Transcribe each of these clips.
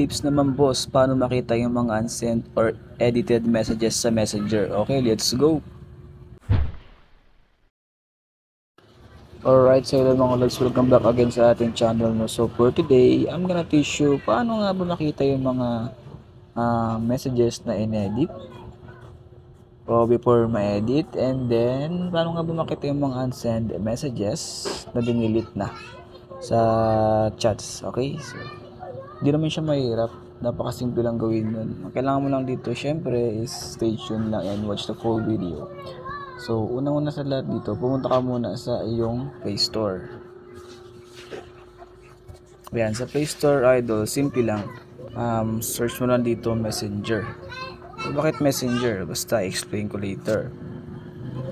tips naman boss, paano makita yung mga unsent or edited messages sa messenger. Okay, let's go! Alright, so hello mga lods, welcome back again sa ating channel. No? So for today, I'm gonna teach you paano nga ba makita yung mga ah, messages na inedit o before ma-edit and then paano nga ba makita yung mga unsend messages na dinilit na sa chats. Okay, so Di naman siya mahirap. Napakasimple lang gawin nun. Ang kailangan mo lang dito, syempre, is stay tuned lang and watch the full video. So, unang-una sa lahat dito, pumunta ka muna sa iyong Play Store. Ayan, sa Play Store, idol, simple lang. Um, search mo lang dito, Messenger. So, bakit Messenger? Basta, explain ko later.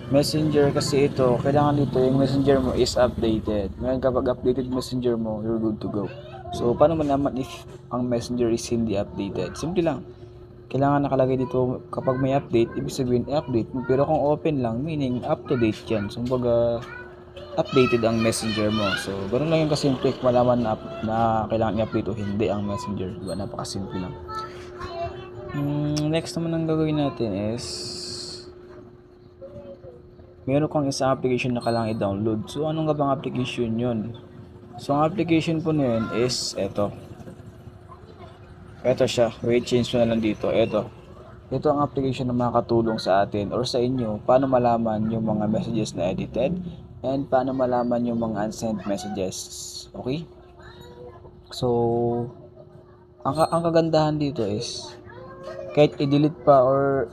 Messenger kasi ito, kailangan dito yung messenger mo is updated. Ngayon kapag updated messenger mo, you're good to go. So, paano mo naman if ang messenger is hindi updated? Simple lang. Kailangan nakalagay dito kapag may update, ibig sabihin i-update mo. Pero kung open lang, meaning up to date yan. So, kumbaga, updated ang messenger mo. So, ganun lang yung kasimple malaman na, na kailangan i-update o hindi ang messenger. Diba? Napakasimple lang. Mm, next naman ang gagawin natin is meron kang isang application na kailangan i-download. So, anong nga bang application yun? So, ang application po na is eto. Eto siya. Wait, change mo na lang dito. Eto. Ito ang application na makakatulong sa atin or sa inyo paano malaman yung mga messages na edited and paano malaman yung mga unsent messages. Okay? So, ang, ang kagandahan dito is kahit i-delete pa or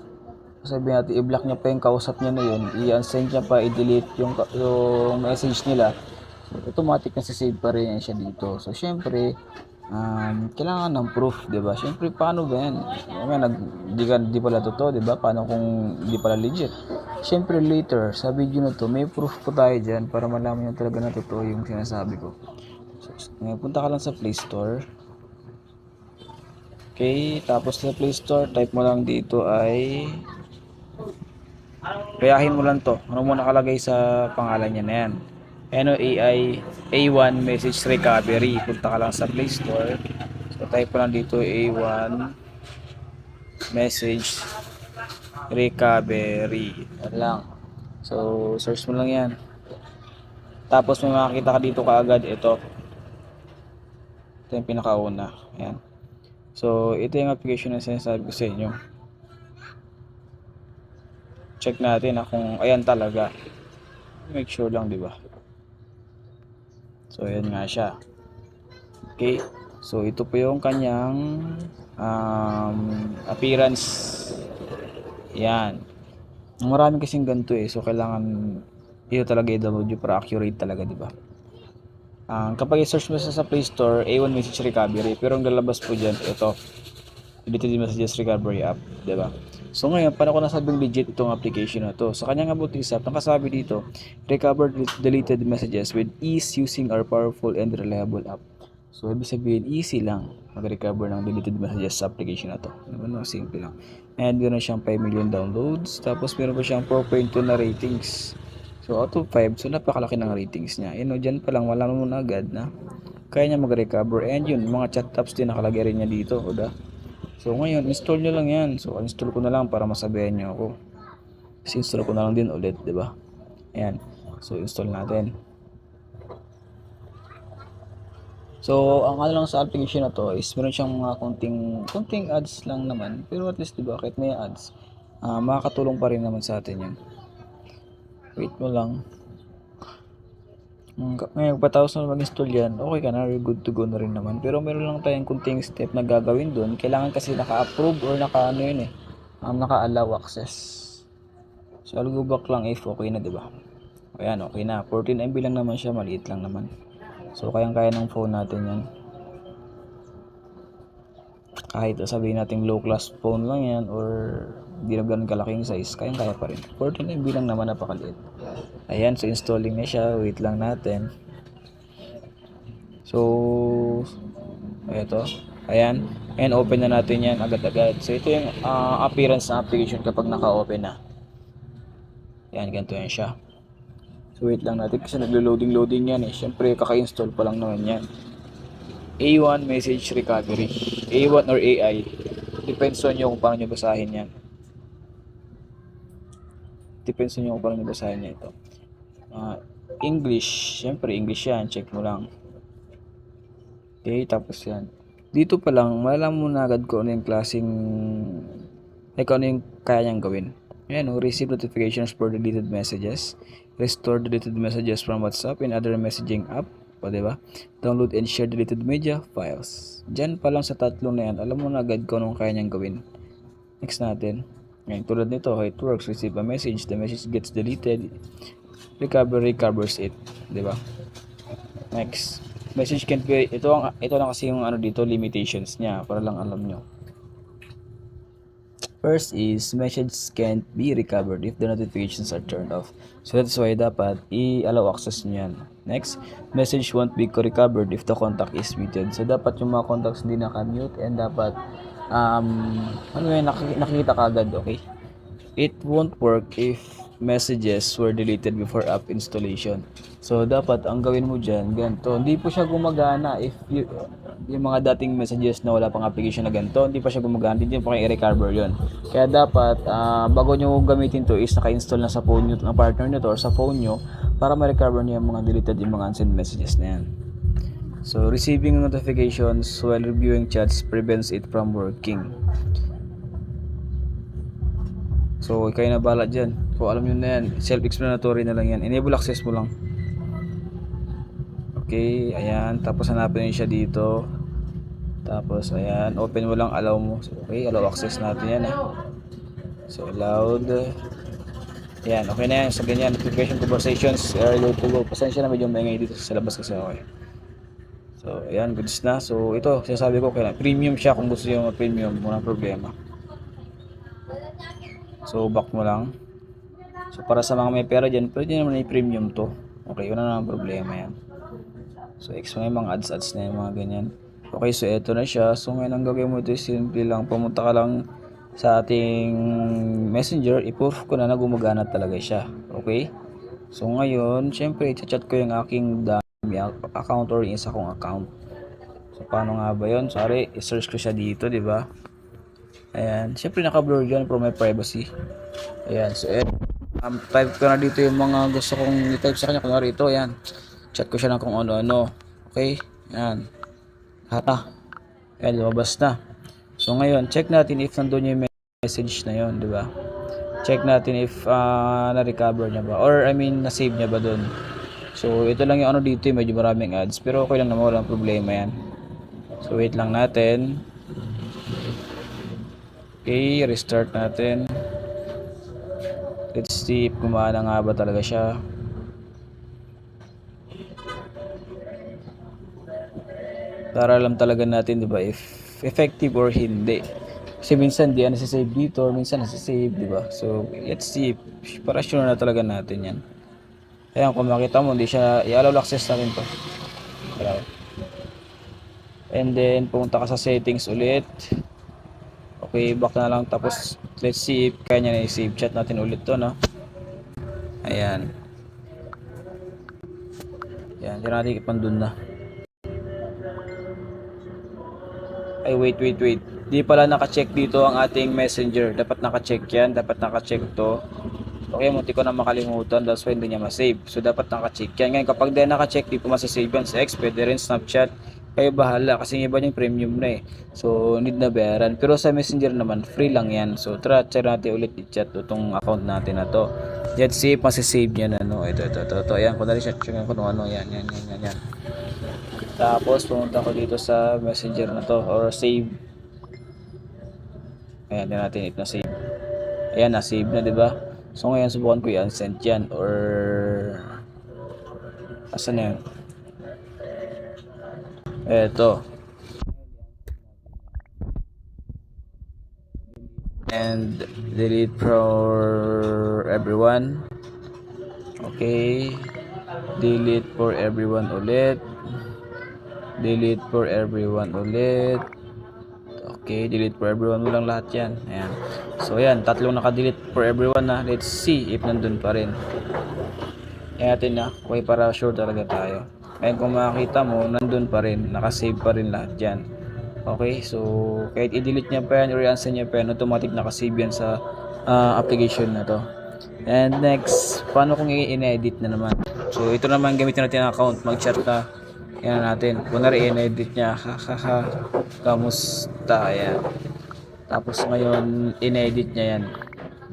sabi natin i-block niya pa yung kausap niya na yun, i-unsend niya pa, i-delete yung, yung message nila, automatic na save pa rin siya dito. So, syempre, um, kailangan ng proof, di ba? Syempre, paano ba yan? May nag, di, ka, di pala totoo, di ba? Paano kung di pala legit? Syempre, later, sa video na to, may proof po tayo dyan para malaman nyo talaga na totoo yung sinasabi ko. So, ngayon, punta ka lang sa Play Store. Okay, tapos sa Play Store, type mo lang dito ay Kayahin mo lang to. Ano mo nakalagay sa pangalan niya na yan. NOAI A1 Message Recovery. Punta ka lang sa Play Store. So type mo lang dito A1 Message Recovery. Yan lang. So search mo lang yan. Tapos may makakita ka dito kaagad ito. Ito yung pinakauna. Ayan. So ito yung application na sinasabi ko sa inyo check natin ah, kung ayan talaga make sure lang di ba so ayan nga siya. Okay. So ito po yung kanyang um, appearance. Yan. Marami kasing ganito eh. So kailangan ito talaga i-download yun para accurate talaga di ba? Ah, kapag i-search mo sa, sa Play Store A1 Message Recovery. Pero ang lalabas po dyan ito. Deleted messages recovery app, 'di ba? So ngayon, paano ko nasabing legit itong application na to? Sa kanyang about this app, nakasabi dito, recover del- deleted messages with ease using our powerful and reliable app. So ibig sabihin, easy lang mag-recover ng deleted messages sa application na to. Diba no? Simple lang. And meron siyang 5 million downloads. Tapos meron pa siyang 4.2 na ratings. So out of 5, so napakalaki ng ratings niya. Yun, no, dyan pa lang, wala mo na agad na kaya niya mag-recover. And yun, mga chat tabs din nakalagay rin niya dito. O da? So ngayon, install nyo lang yan. So install ko na lang para masabihan nyo ako. Kasi install ko na lang din ulit, di ba? Ayan. So install natin. So, ang ano lang sa application na to is meron siyang mga konting, konting ads lang naman. Pero at least, di ba, kahit may ads, ah makakatulong pa rin naman sa atin yun. Wait mo lang. Ngayon, patapos na mag-install yan, okay ka na, good to go na rin naman. Pero meron lang tayong kunting step na gagawin doon. Kailangan kasi naka-approve or naka-ano yun eh. Um, naka-allow access. So, I'll go back lang if okay na, di ba? Ayan, okay na. 14 MB lang naman siya, maliit lang naman. So, kayang-kaya ng phone natin yan. Kahit sabihin natin low class phone lang yan or di na ganun kalaking size, kayang-kaya pa rin. 14 MB lang naman, napakaliit. Ayan, so installing na siya. Wait lang natin. So, ito. Ayan. And open na natin yan agad-agad. So, ito yung ah, appearance ng application kapag naka-open na. Ayan, ganito yan siya. So, wait lang natin kasi naglo-loading-loading yan eh. Siyempre, kaka-install pa lang naman yan. A1 message recovery. A1 or AI. Depends on nyo kung paano nyo basahin yan. Depends on nyo kung paano nyo basahin ito. Ah, English. Siyempre, English yan. Check mo lang. Okay, tapos yan. Dito pa lang, malalaman mo na agad kung ano yung klaseng like kung ano yung kaya niyang gawin. Ayan, oh, receive notifications for deleted messages. Restore deleted messages from WhatsApp and other messaging app. O, diba? Download and share deleted media files. Diyan pa lang sa tatlong na yan, alam mo na agad kung anong kaya niyang gawin. Next natin. Ngayon, tulad nito, it works. Receive a message, the message gets deleted. Recovery covers it. Diba? Next. Message can't be, ito, ang, ito lang kasi yung ano dito, limitations niya, para lang alam nyo. First is, message can't be recovered if the notifications are turned off. So that's why dapat i-allow access nyo yan. Next, message won't be recovered if the contact is muted. So dapat yung mga contacts hindi naka-mute and dapat um, ano yun, nak- nakikita ka agad, okay? It won't work if messages were deleted before app installation. So, dapat ang gawin mo dyan, ganito. Hindi po siya gumagana if you, yung mga dating messages na wala pang application na ganito, hindi pa siya gumagana, hindi pa kayo i-recover yun. Kaya dapat, ah, bago nyo gamitin to is naka-install na sa phone nyo, ng partner nyo to, or sa phone nyo, para ma-recover nyo yung mga deleted, yung mga unsend messages na yan. So, receiving notifications while reviewing chats prevents it from working. So, kayo na bahala dyan. Kung alam nyo na yan, self-explanatory na lang yan. Enable access mo lang. Okay, ayan. Tapos hanapin nyo siya dito. Tapos, ayan. Open mo lang, allow mo. So, okay, allow access natin yan. Eh. So, allowed. Ayan, okay na yan. Sa ganyan, notification conversations allowed to go. Pasensya na medyo maingay dito sa labas kasi eh. So, ayan, goods na. So, ito, sinasabi ko, kailan, premium siya kung gusto nyo premium, walang problema. So, back mo lang. So, para sa mga may pera dyan, pwede naman i-premium to. Okay, wala naman problema yan. So, X may mga ads-ads na yung mga ganyan. Okay, so eto na siya. So, ngayon ang gagawin mo ito simple lang. Pumunta ka lang sa ating messenger. I-proof ko na na gumagana talaga siya. Okay? So, ngayon, syempre, i-chat ko yung aking dami account or yung isa kong account. So, paano nga ba yun? Sorry, i-search ko siya dito, di ba? Ayan. Siyempre naka-blur yan for my privacy. Ayan. So, eh, um, type ko na dito yung mga gusto kong i-type sa kanya. Kunwari ito, ayan. Chat ko siya ng kung ano-ano. Okay? Ayan. Hata. Ayan, lumabas na. So, ngayon, check natin if nandun yung message na yon di ba? Check natin if ah, na-recover niya ba. Or, I mean, na-save niya ba dun. So, ito lang yung ano dito, yung medyo maraming ads. Pero okay lang naman, walang problema yan. So, wait lang natin. Okay, restart natin. Let's see if gumana nga ba talaga siya. Para alam talaga natin, di ba, if effective or hindi. Kasi minsan di yan nasisave dito, minsan nasisave, di ba? So, let's see. Para sure na talaga natin yan. Ayan, kung makita mo, hindi siya, i-allow access natin to. Allow. And then, pumunta ka sa settings ulit. Okay, back na lang. Tapos, let's see if kaya niya na i-save chat natin ulit to, no? Ayan. Ayan, tira natin ipan dun na. Ay, wait, wait, wait. Di pala naka-check dito ang ating messenger. Dapat naka-check yan. Dapat naka-check to. Okay, munti ko na makalimutan. That's why hindi niya ma-save. So, dapat naka-check yan. Ngayon, kapag di naka-check, di po masasave yan sa X. Pwede rin Snapchat. Kayo bahala. Kasi iba yung premium na eh. So, need na bayaran. Pero sa messenger naman, free lang yan. So, tara, try natin ulit i-chat itong account natin na to. Let's see if masasave niya na. No? Ito, ito, ito, ito. Ayan, kung nari siya, check ko ano, yan, yan, yan, yan, yan. Tapos pumunta ko dito sa messenger na to or save. Ayan, din natin it na save. Ayan, na save na, 'di ba? So ngayon subukan ko 'yan, send 'yan or Asan na yun? Eto. And delete for everyone. Okay. Delete for everyone ulit. Delete for everyone ulit. Okay, delete for everyone mo lang lahat yan. Ayan. So, ayan. Tatlong naka-delete for everyone na. Let's see if nandun pa rin. Ayan natin na. Okay, para sure talaga tayo. Ngayon kung makakita mo, nandun pa rin, nakasave pa rin lahat dyan. Okay, so kahit i-delete niya pa yan or i-unsend niya pa yan, automatic nakasave yan sa ah, application na to. And next, paano kung i-edit na naman? So ito naman gamitin natin ang account, mag-chat ka. Yan natin. Kunwari i-edit niya, ha ha ha, kamusta, yan. Tapos ngayon, in-edit niya yan.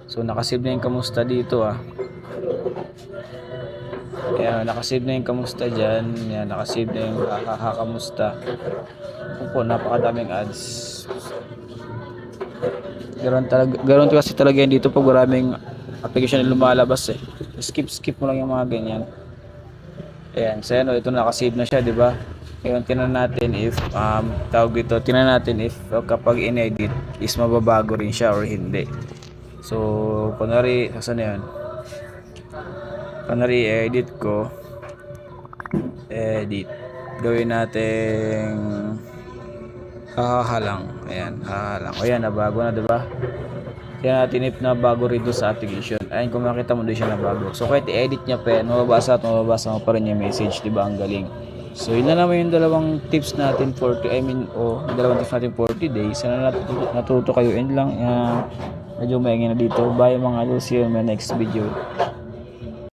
So nakasave na yung kamusta dito ah. Ayan, nakasave na yung kamusta dyan. Ayan, nakasave na yung hahaha kamusta. Ako po, napakadaming ads. Garon talaga, garon kasi talaga yan dito pag maraming application na lumalabas eh. Skip, skip mo lang yung mga ganyan. Ayan, so ano, ito nakasave na siya, di ba? Ngayon, tinan natin if, um, tawag dito, tinan natin if uh, kapag in-edit is mababago rin siya or hindi. So, kunwari, saan na yun? Kunwari, edit ko. Edit. Gawin natin hahaha lang. Ayan, hahaha lang. O yan, nabago na, di ba? Kaya natin if na bago rin sa application. Ayun, kung makita mo doon siya na bago. So, kahit i-edit niya pa yan, mababasa at mababasa mo pa rin yung message, di ba? Ang galing. So, yun na naman yung dalawang tips natin for, I mean, o, yung dalawang tips natin for today. Sana natuto, natuto kayo. And lang, uh, medyo maingin na dito. Bye mga in my next video.